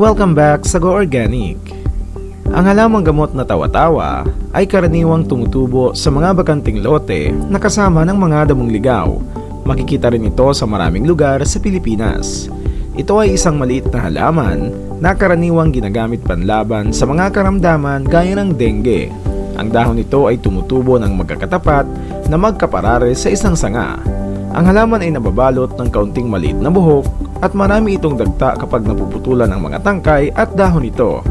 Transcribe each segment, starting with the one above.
Welcome back sa Go Organic. Ang halamang gamot na tawa-tawa ay karaniwang tumutubo sa mga bakanting lote na kasama ng mga damong ligaw. Makikita rin ito sa maraming lugar sa Pilipinas. Ito ay isang maliit na halaman na karaniwang ginagamit panlaban sa mga karamdaman gaya ng dengue. Ang dahon nito ay tumutubo ng magkakatapat na magkaparare sa isang sanga. Ang halaman ay nababalot ng kaunting maliit na buhok at marami itong dagta kapag napuputulan ng mga tangkay at dahon nito.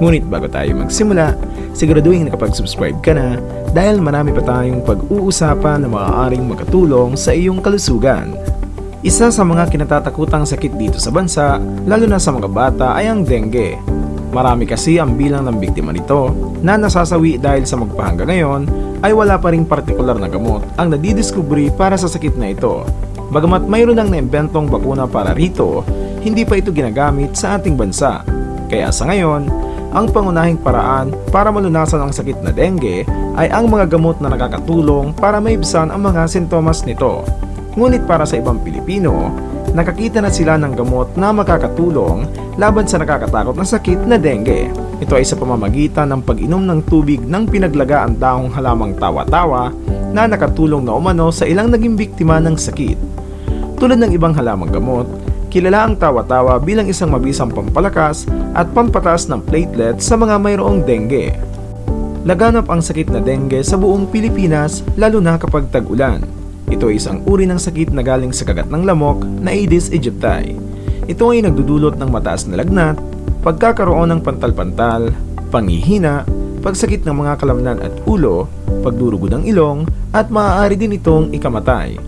Ngunit bago tayo magsimula, siguraduhin nakapag-subscribe ka na dahil marami pa tayong pag-uusapan na maaaring makatulong sa iyong kalusugan. Isa sa mga kinatatakutang sakit dito sa bansa, lalo na sa mga bata ay ang dengue. Marami kasi ang bilang ng biktima nito na nasasawi dahil sa magpahangga ngayon ay wala pa ring partikular na gamot ang nadidiskubre para sa sakit na ito. Bagamat mayroon ng naimbentong bakuna para rito, hindi pa ito ginagamit sa ating bansa. Kaya sa ngayon, ang pangunahing paraan para malunasan ang sakit na dengue ay ang mga gamot na nakakatulong para maibsan ang mga sintomas nito. Ngunit para sa ibang Pilipino, nakakita na sila ng gamot na makakatulong laban sa nakakatakot na sakit na dengue. Ito ay sa pamamagitan ng pag-inom ng tubig ng pinaglaga ang daong halamang tawa-tawa na nakatulong na umano sa ilang naging biktima ng sakit. Tulad ng ibang halamang gamot, kilala ang tawa-tawa bilang isang mabisang pampalakas at pampataas ng platelet sa mga mayroong dengue. Laganap ang sakit na dengue sa buong Pilipinas lalo na kapag tag-ulan. Ito ay isang uri ng sakit na galing sa kagat ng lamok na Aedes aegypti. Ito ay nagdudulot ng mataas na lagnat, pagkakaroon ng pantal-pantal, pangihina, pagsakit ng mga kalamnan at ulo, pagdurugo ng ilong, at maaari din itong ikamatay.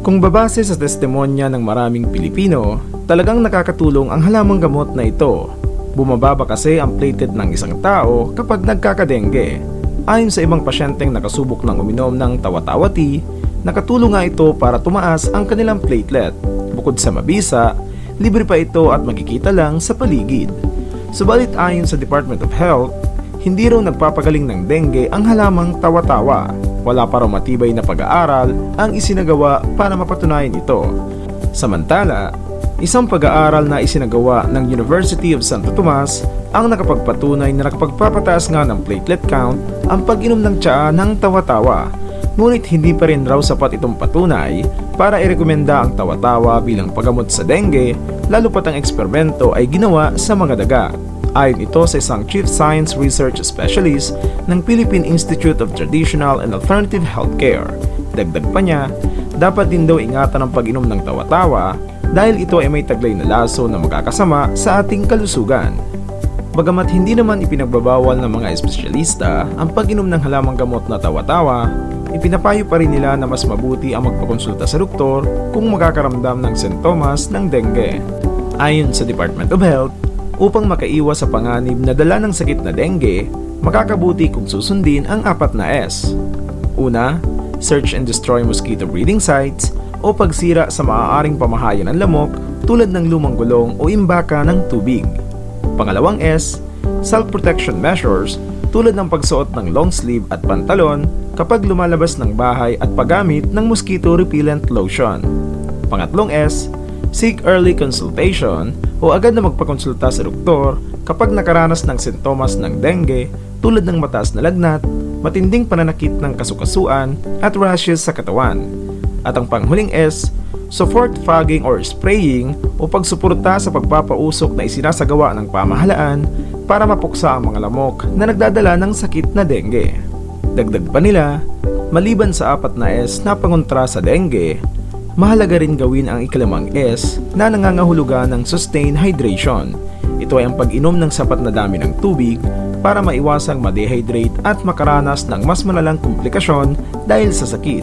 Kung babase sa testimonya ng maraming Pilipino, talagang nakakatulong ang halamang gamot na ito. Bumababa kasi ang platelet ng isang tao kapag nagkakadengge. Ayon sa ibang pasyenteng nakasubok ng uminom ng tawa-tawa tea, nakatulong nga ito para tumaas ang kanilang platelet. Bukod sa mabisa, libre pa ito at makikita lang sa paligid. Subalit ayon sa Department of Health, hindi raw nagpapagaling ng dengue ang halamang tawa-tawa. Wala pa raw matibay na pag-aaral ang isinagawa para mapatunayan ito. Samantala, isang pag-aaral na isinagawa ng University of Santo Tomas ang nakapagpatunay na nakapagpapataas nga ng platelet count ang pag-inom ng tsaa ng tawa-tawa. Ngunit hindi pa rin raw sapat itong patunay para irekomenda ang tawa-tawa bilang paggamot sa dengue lalo pat ang eksperimento ay ginawa sa mga daga. Ayon ito sa isang Chief Science Research Specialist ng Philippine Institute of Traditional and Alternative Healthcare. Dagdag pa niya, dapat din daw ingatan ang pag-inom ng tawa-tawa dahil ito ay may taglay na laso na magkakasama sa ating kalusugan. Bagamat hindi naman ipinagbabawal ng mga espesyalista ang pag-inom ng halamang gamot na tawa-tawa, ipinapayo pa rin nila na mas mabuti ang magpakonsulta sa doktor kung makakaramdam ng sintomas ng dengue. Ayon sa Department of Health, upang makaiwas sa panganib na dala ng sakit na dengue, makakabuti kung susundin ang apat na S. Una, search and destroy mosquito breeding sites o pagsira sa maaaring pamahayan ng lamok tulad ng lumang gulong o imbaka ng tubig. Pangalawang S, self-protection measures tulad ng pagsuot ng long sleeve at pantalon kapag lumalabas ng bahay at paggamit ng mosquito repellent lotion. Pangatlong S, seek early consultation o agad na magpakonsulta sa doktor kapag nakaranas ng sintomas ng dengue tulad ng mataas na lagnat, matinding pananakit ng kasukasuan at rashes sa katawan. At ang panghuling S, support fogging or spraying o pagsuporta sa pagpapausok na isinasagawa ng pamahalaan para mapuksa ang mga lamok na nagdadala ng sakit na dengue. Dagdag pa nila, maliban sa apat na S na pangontra sa dengue, mahalaga rin gawin ang ikalimang S na nangangahulugan ng sustained hydration. Ito ay ang pag-inom ng sapat na dami ng tubig para maiwasang ma-dehydrate at makaranas ng mas malalang komplikasyon dahil sa sakit.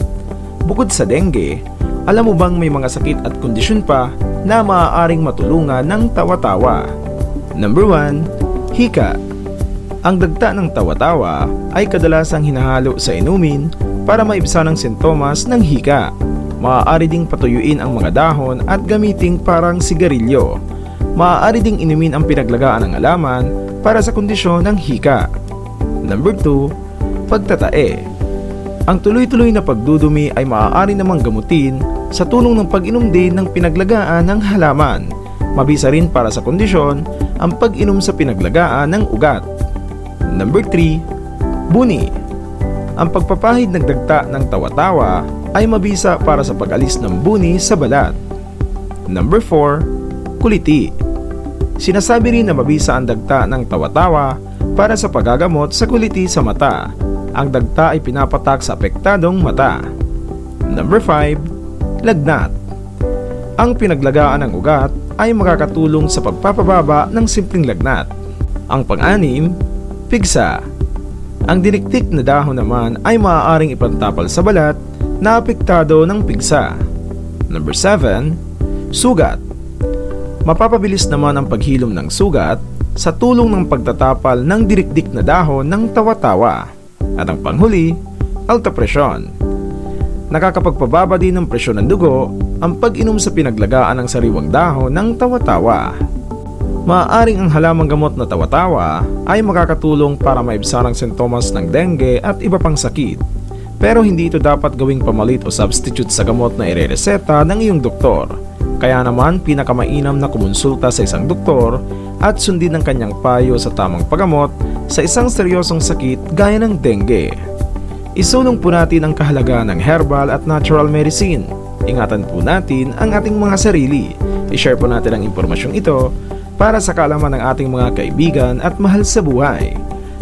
Bukod sa dengue, alam mo bang may mga sakit at kondisyon pa na maaaring matulungan ng tawa-tawa? Number 1. Hika Ang dagta ng tawa-tawa ay kadalasang hinahalo sa inumin para maibsan ang sintomas ng hika. Maaari ding patuyuin ang mga dahon at gamiting parang sigarilyo. Maaari ding inumin ang pinaglagaan ng alaman para sa kondisyon ng hika. Number 2. Pagtatae Ang tuloy-tuloy na pagdudumi ay maaari namang gamutin sa tulong ng pag-inom din ng pinaglagaan ng halaman. Mabisa rin para sa kondisyon ang pag-inom sa pinaglagaan ng ugat. Number 3. Buni. Ang pagpapahid ng dagta ng tawa-tawa ay mabisa para sa pag-alis ng buni sa balat. Number 4. Kuliti. Sinasabi rin na mabisa ang dagta ng tawa-tawa para sa pagagamot sa kuliti sa mata. Ang dagta ay pinapatak sa apektadong mata. Number 5. Lagnat. Ang pinaglagaan ng ugat ay makakatulong sa pagpapababa ng simpleng lagnat. Ang pang-anim, pigsa. Ang diniktik na dahon naman ay maaaring ipantapal sa balat na apektado ng pigsa. Number 7, sugat. Mapapabilis naman ang paghilom ng sugat sa tulong ng pagtatapal ng dirikdik na dahon ng tawa-tawa. At ang panghuli, alta presyon. Nakakapagpababa din ng presyon ng dugo ang pag-inom sa pinaglagaan ng sariwang dahon ng tawa-tawa. Maaaring ang halamang gamot na tawa-tawa ay makakatulong para maibsan ang sintomas ng dengue at iba pang sakit. Pero hindi ito dapat gawing pamalit o substitute sa gamot na irereseta ng iyong doktor. Kaya naman pinakamainam na kumonsulta sa isang doktor at sundin ang kanyang payo sa tamang paggamot sa isang seryosong sakit gaya ng dengue. Isulong po natin ang kahalagahan ng herbal at natural medicine. Ingatan po natin ang ating mga sarili. I-share po natin ang impormasyong ito para sa kaalaman ng ating mga kaibigan at mahal sa buhay.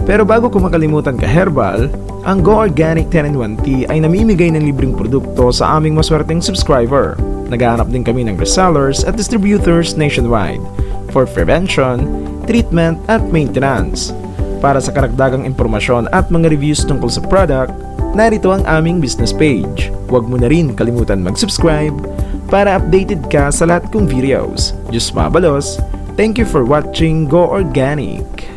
Pero bago ko makalimutan ka herbal, ang Go Organic 10 in 1 Tea ay namimigay ng libreng produkto sa aming maswerteng subscriber. Naghahanap din kami ng resellers at distributors nationwide for prevention, treatment at maintenance. Para sa karagdagang impormasyon at mga reviews tungkol sa product, narito ang aming business page. Huwag mo na rin kalimutan mag-subscribe para updated ka sa lahat kong videos. Diyos mabalos, thank you for watching Go Organic.